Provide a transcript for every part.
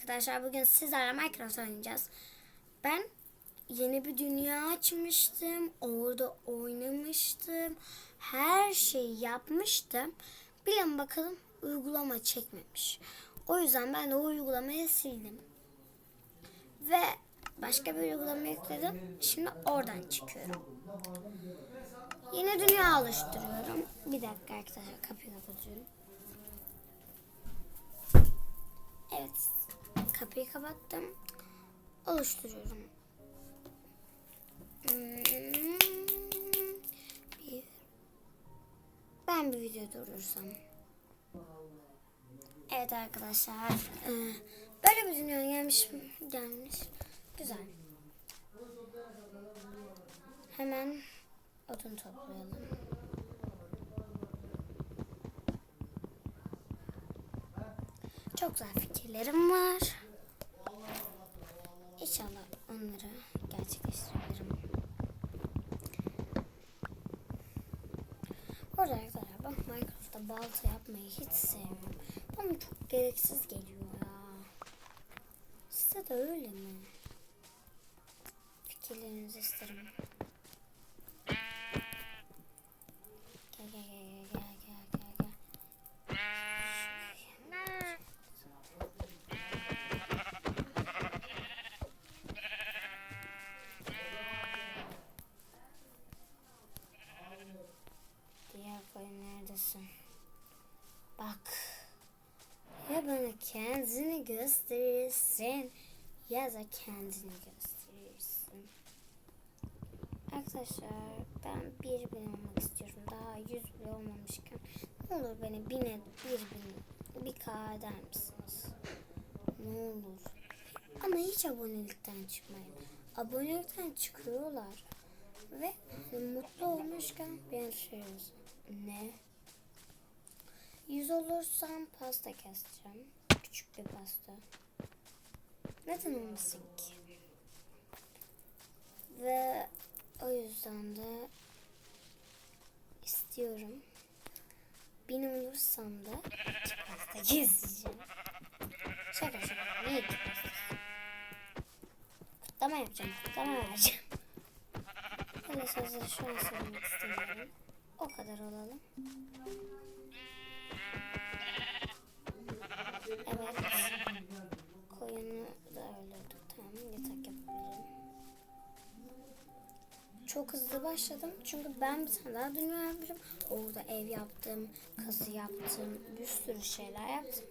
arkadaşlar. Bugün sizlerle Minecraft oynayacağız. Ben yeni bir dünya açmıştım. Orada oynamıştım. Her şeyi yapmıştım. Bilin bakalım uygulama çekmemiş. O yüzden ben de o uygulamayı sildim. Ve başka bir uygulama yükledim. Şimdi oradan çıkıyorum. Yeni dünya oluşturuyorum. Bir dakika arkadaşlar kapıyı kapatıyorum. Evet. Kapıyı kapattım. Oluşturuyorum. Hmm. Ben bir video durursam. Evet arkadaşlar. Böyle bir dünya gelmiş gelmiş. Güzel. Hemen odun toplayalım. Çok güzel fikirlerim var. İnşallah onları gerçekleştirebilirim. Orada arkadaşlar ben Minecraft'ta balta yapmayı hiç sevmiyorum. Bana çok gereksiz geliyor ya. Size de öyle mi? Fikirlerinizi isterim. Gel gel gel gel gel gel gel. Diğer koyun neredesin? Bak. Ya bana kendini gösterirsin ya da kendini gösterirsin. Arkadaşlar ben bir bin olmak istiyorum. Daha yüz bile olmamışken. Ne olur beni bine bir bin bir k eder misiniz? Ne olur. Ama hiç abonelikten çıkmayın. Abonelikten çıkıyorlar. Ve mutlu olmuşken bir şey. Ne? Olursam pasta keseceğim. Küçük bir pasta. Neden olmasın ki? Ve o yüzden de istiyorum. Bin olursam da pasta keseceğim. Şaka şaka. Ne iki pasta? Kutlama yapacağım. Kutlama vereceğim. Öyle sözleri şu söylemek istemiyorum. O kadar olalım. Evet. Koyunu da öldürdük. Tamam yatak yapabilirim. Çok hızlı başladım. Çünkü ben bir tane daha dünya yapmışım. Orada ev yaptım, kazı yaptım, bir sürü şeyler yaptım.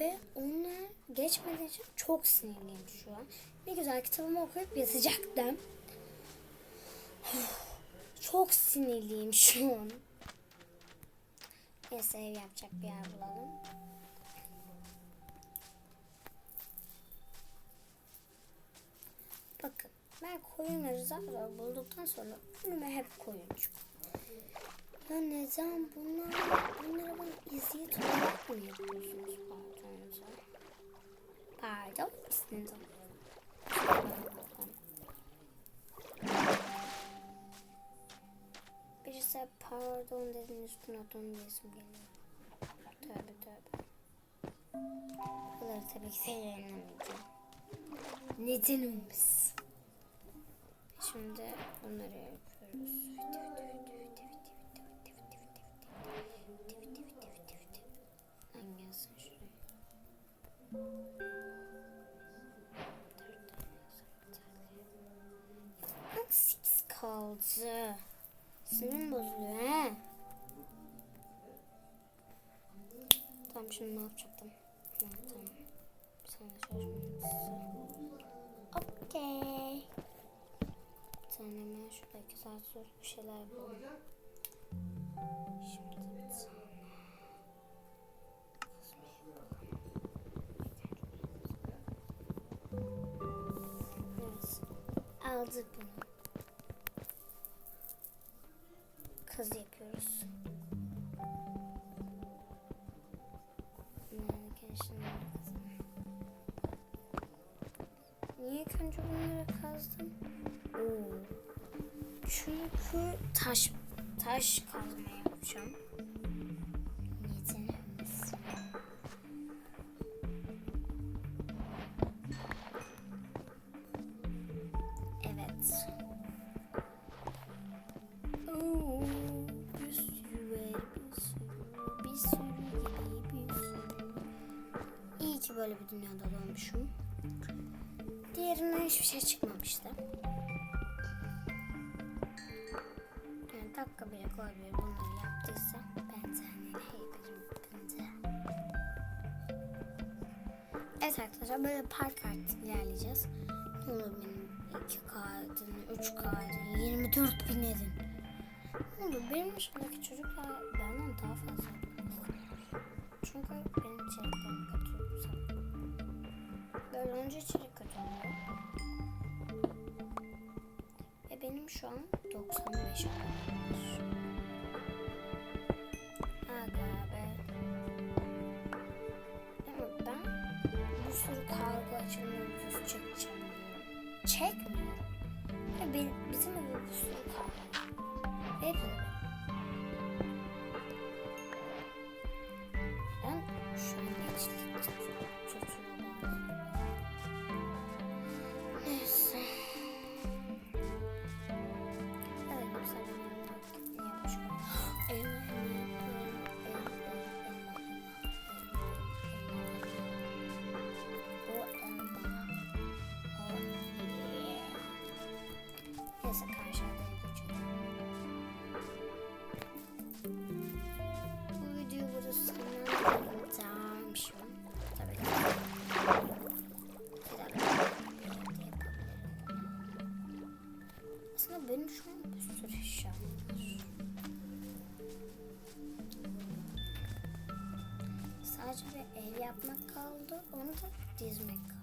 Ve onlar geçmediği için çok sinirliyim şu an. Bir güzel kitabımı okuyup yatacaktım. Çok sinirliyim şu an. Neyse ev yapacak bir yer bulalım. Bakın ben koyunları zar zor bulduktan sonra önüme hep koyun çıkıyor. Ya neden bunlar, bunları bana eziyet olarak mı yapıyorsunuz parçanıza? Pardon isminiz Birisi pardon dedin üstüne don diyesim geliyor. Tövbe tövbe. Bunları tabii ki de yayınlamayacağım. Neden olmasın? Şimdi bunları yapıyoruz. Lan Sinirim bozuluyor he. Tamam şimdi ne yapacaktım? Ha, tamam. Sana çalışmıyorsun. Okey. Sen hemen şurada iki saat sonra bir şeyler yapalım. Şimdi. Evet. Aldık bunu. Kazı yapıyoruz. Kazı? Niye ilk önce bunları kazdım? Oo. Çünkü taş taş kazma yapacağım. Doğmuşum. Diğerinden hiçbir şey çıkmamıştı. Yani dakika bile bir bunları yaptıysa ben seninle heyberim bence. Evet arkadaşlar böyle park artık ilerleyeceğiz. Olur benim 2K edin, 3K edin, 24 bin edin. Ne olur benim yaşımdaki çocuklar benden daha fazla Çünkü benim içeriklerim kötü. Böyle olunca içerik kötü oluyor. Ve benim şu an 95 abonem var. Aga be. Ama ben bir sürü kargo Neyse karşı adaya geçelim. Bu videoyu burada sonlandıracağım an. Tabii ki. Aslında benim şu an bir sürü eşyam var. Sadece bir ev yapmak kaldı. Onu da dizmek kaldı.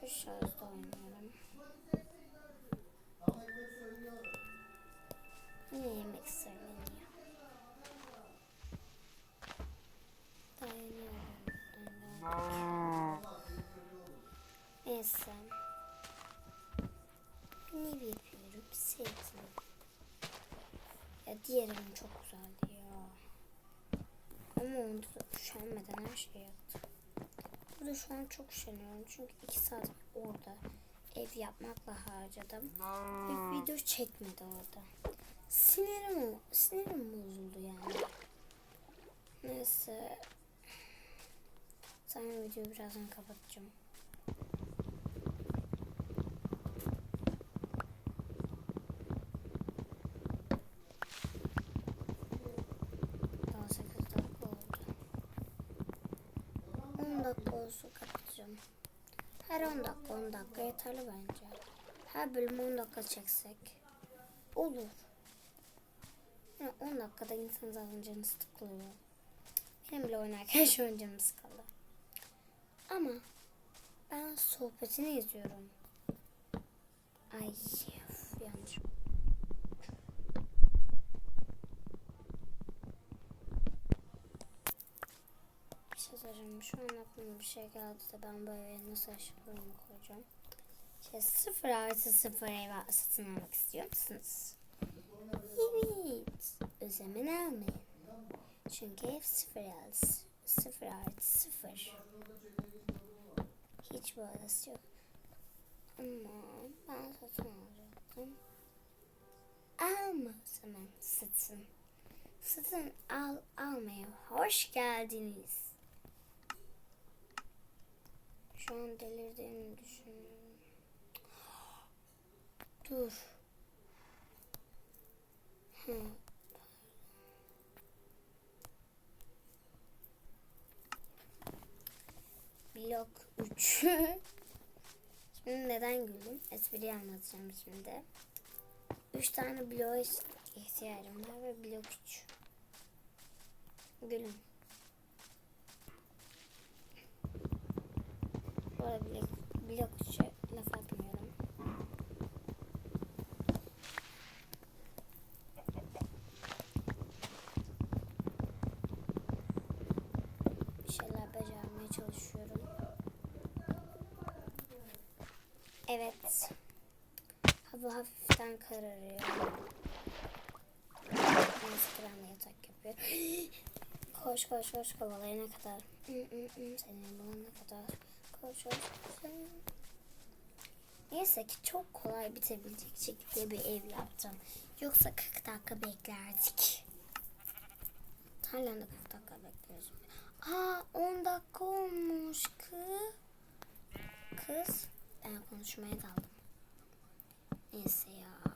Çünkü şarjda oynuyorum. Yine yemek söyleniyor. Dayanıyorum. dayanıyorum. Neyse. Ne yapıyorum? Sevdim. Ya diğerinin çok güzeldi ya. Ama onda da üşenmeden her şeyi yaptım. Burada şu an çok üşeniyorum. Çünkü iki saat orada ev yapmakla harcadım. Ve video çekmedi orada. Sinirim, sinirim bozuldu yani. Neyse. Sen videoyu birazdan kapatacağım. Daha 8 dakika oldu. 10 dakika olsun kapatacağım. Her 10 dakika 10 dakika yeterli bence. Her bölüm 10 dakika çeksek. Olur. Yani 10 dakikada insan zaten canı sıkılıyor. Benim bile oynarken şu an canım sıkıldı. Ama ben sohbetini izliyorum. Ay yanlış. Bir şey. Şu an aklıma bir şey geldi de ben böyle nasıl aşağıya koyacağım. Şey, sıfır artı sıfır ev satın almak istiyor musunuz? Evet. O zaman almayın. Çünkü ev sıfır artı sıfır artı sıfır. Hiç bu arası yok. Ama ben satın alacaktım. Alma o zaman satın. Satın al almaya hoş geldiniz. Şu an delirdiğimi düşünüyorum. Dur. Hı. Blok 3. şimdi neden güldüm? Espriyi anlatacağım şimdi. 3 tane bloğa ihtiyacım var ve blok 3. Gülüm. Bu blok, blok 3'e laf atmıyorum. bir şeyler becermeye çalışıyorum. Evet. Hava hafiften kararıyor. De yatak yapıyorum. koş koş koş kovalayana kadar. Seni bulana kadar. Koş. Neyse ki çok kolay bitebilecek şekilde bir ev yaptım. Yoksa 40 dakika beklerdik. Hala da 40 dakika bekliyoruz. Aa 10 dakika olmuş kız. Kız ben konuşmaya daldım. Neyse ya.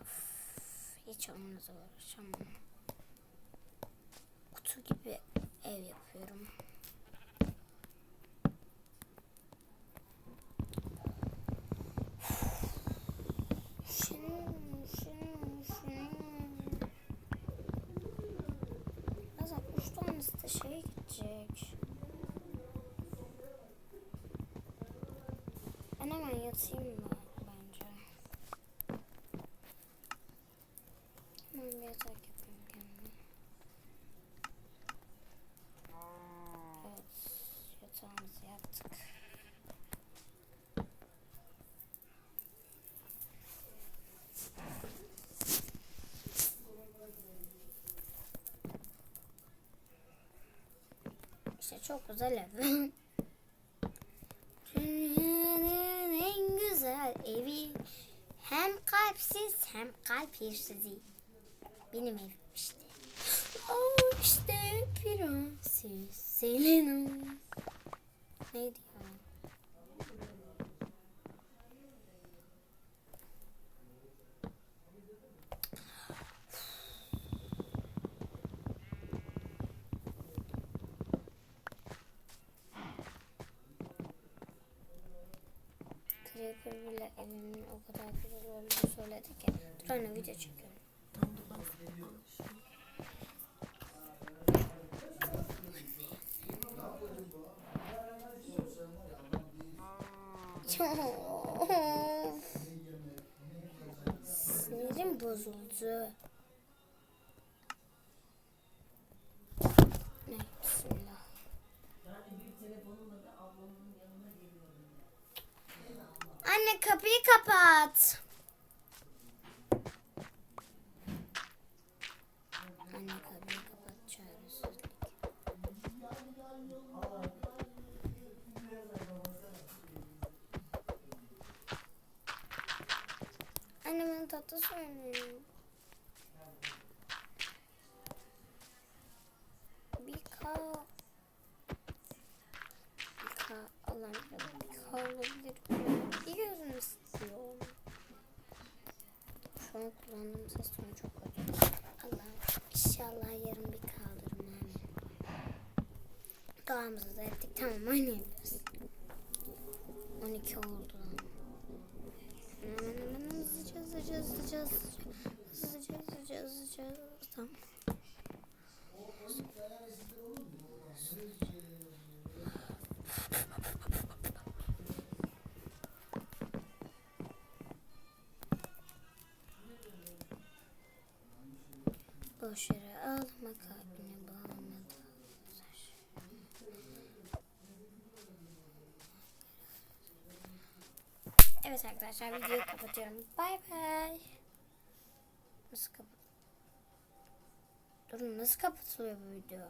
Hiç onunla uğraşamam. Kutu gibi ev yapıyorum. Bazen üç tanesi de şeye gidecek. Ben hemen yatayım mı bence? Hemen bir yatak yapayım kendime. Evet, yatağımızı yaptık. İşte çok güzel ev. Dünyanın en güzel evi. Hem kalpsiz hem kalpsizi. Benim evim işte. Oh işte prenses Selena. Neydi bile evimin o kadar güzel olduğunu söyledi ki. Anne video çekiyorum. Sinirim bozuldu. Bir ka... Bir ka... Allah'ım bir ka olabilir. Bir gözüm istiyor. Şu an kullandığım ses tonu çok kötü. Allah'ım inşallah yarın bir kaldırım yani. Doğamızı da ettik. Tamam oynayabiliriz. 12 oldu hızlıca hızlıca hızlıca hızlıca tamam. Boş yere ağlama kalbine bağlamadı. Evet arkadaşlar videoyu kapatıyorum. Bay bay. Durun nasıl kapatılıyor bu video?